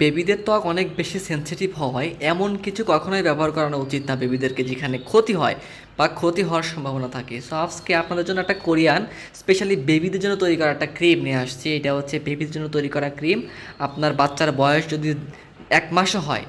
বেবিদের ত্বক অনেক বেশি সেনসিটিভ হওয়ায় এমন কিছু কখনোই ব্যবহার করানো উচিত না বেবিদেরকে যেখানে ক্ষতি হয় বা ক্ষতি হওয়ার সম্ভাবনা থাকে। সো আজকে আপনাদের জন্য একটা কোরিয়ান স্পেশালি বেবিদের জন্য তৈরি করা একটা ক্রিম নিয়ে আসছি। এটা হচ্ছে বেবিদের জন্য তৈরি করা ক্রিম আপনার বাচ্চার বয়স যদি এক মাসও হয়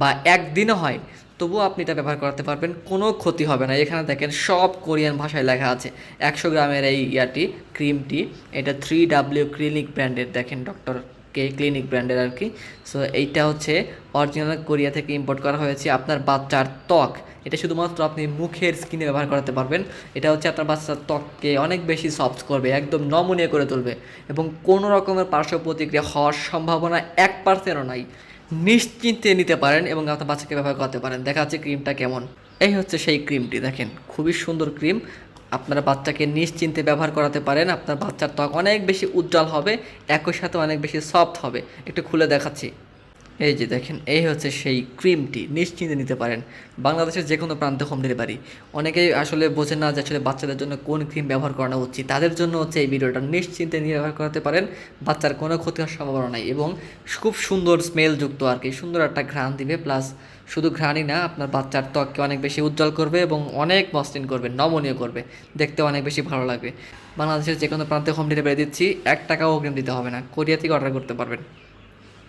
বা একদিনও হয়, তবুও আপনি এটা ব্যবহার করতে পারবেন। কোনো ক্ষতি হবে না। এখানে দেখেন সব কোরিয়ান ভাষায় লেখা আছে। একশো গ্রামের এই ইয়াটি ক্রিমটি এটা থ্রি ডাব্লিউ ক্লিনিক ব্র্যান্ডের দেখেন ডক্টর ক্লিনিক ব্র্যান্ডের আর কি। সো এইটা হচ্ছে অরিজিনাল কোরিয়া থেকে ইম্পোর্ট করা হয়েছে আপনার বাচ্চার ত্বক। এটা শুধুমাত্র আপনি মুখের স্কিনে ব্যবহার করতে পারবেন। এটা হচ্ছে আপনার বাচ্চার ত্বককে অনেক বেশি সফট করবে, একদম নমনীয় করে তুলবে এবং কোনো রকমের পার্শ্ব প্রতিক্রিয়া হওয়ার সম্ভাবনা এক পার্সেন্টও নাই। নিশ্চিন্তে নিতে পারেন এবং আপনার বাচ্চাকে ব্যবহার করতে পারেন। দেখা যাচ্ছে ক্রিমটা কেমন। এই হচ্ছে সেই ক্রিমটি দেখেন। খুবই সুন্দর ক্রিম আপনার বাচ্চাকে নিশ্চিন্তে ব্যবহার করাতে পারেন, আপনার বাচ্চার ত্বক অনেক বেশি উজ্জ্বল হবে, একই সাথে অনেক বেশি সফট হবে। একটু খুলে দেখাচ্ছি। এই যে দেখেন, এই হচ্ছে সেই ক্রিমটি নিশ্চিন্তে নিতে পারেন। বাংলাদেশের যে কোনো প্রান্তে হোম ডেলিভারি অনেকেই আসলে বোঝে না যে আসলে বাচ্চাদের জন্য কোন ক্রিম ব্যবহার করানো উচিত। তাদের জন্য হচ্ছে এই ভিডিওটা নিশ্চিন্তে নিয়ে ব্যবহার করাতে পারেন, বাচ্চার কোনো ক্ষতি হওয়ার সম্ভাবনা নাই এবং খুব সুন্দর স্মেলযুক্ত আর কি, সুন্দর একটা ঘ্রাণ দিবে। প্লাস শুধু ঘ্রাণই না, আপনার বাচ্চার ত্বককে অনেক বেশি উজ্জ্বল করবে এবং অনেক মসৃণ করবে, নমনীয় করবে। দেখতে অনেক বেশি ভালো লাগবে। বাংলাদেশের যে কোনো প্রান্তে হোম ডেলিভারি দিচ্ছি, এক টাকাও অগ্রিম দিতে হবে না। কোরিয়া থেকে অর্ডার করতে পারবেন।